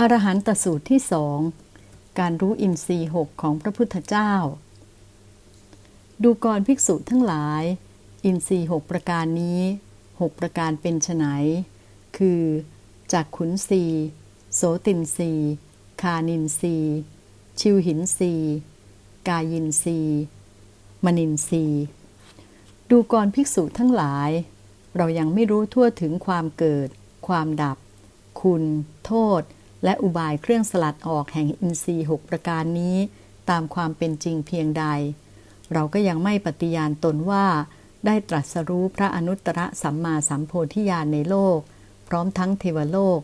อรหันตสูตรที่สอง การรู้อินทรีหกของพระพุทธเจ้า ดูกรภิกษุทั้งหลาย อินทรีย์หกประการนี้หกประการเป็นไฉนคือจากขุนสีโสตินสีคานินสีชิวหินสีกายินสีมนินสีดูกรภิกษุทั้งหลาย เรายังไม่รู้ทั่วถึงความเกิด ความดับ คุณ โทษ และอุบายเครื่องสลัดออกแห่งอินทรีย์หกประการนี้ตามความเป็นจริงเพียงใด เราก็ยังไม่ปฏิญาณตนว่า ได้ตรัสรู้พระอนุตตรสัมมาสัมโพธิญาณในโลก พร้อมทั้งเทวโลก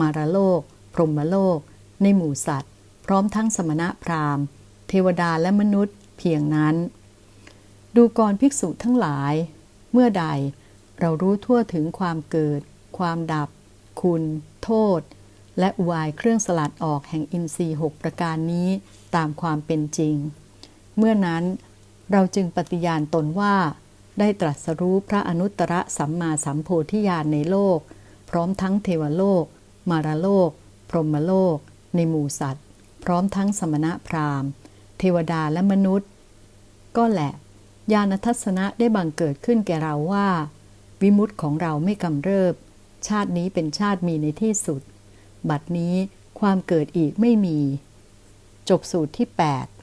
มารโลก พรหมโลก ในหมู่สัตว์ พร้อมทั้งสมณะพราหมณ์ เทวดาและมนุษย์เพียงนั้น ดูกรภิกษุทั้งหลาย เมื่อใดเรารู้ทั่วถึงความเกิด ความดับ คุณ โทษ และอุบายเครื่องสลัดออกแห่งอินทรีย์หกประการนี้ตามความเป็นจริง เมื่อนั้นเราจึงปฏิญาณตนว่า ได้ตรัสรู้พระอนุตตรสัมมาสัมโพธิญาณในโลก พร้อมทั้งเทวโลก มารโลก พรหมโลก ในหมู่สัตว์ พร้อมทั้งสมณะพราหมณ์ เทวดาและมนุษย์ ก็แหละญาณทัศนะได้บังเกิดขึ้นแก่เราว่า วิมุตติของเราไม่กำเริบ ชาตินี้เป็นชาติมีในที่สุด บัดนี้ความเกิดอีกไม่มี จบสูตรที่ 8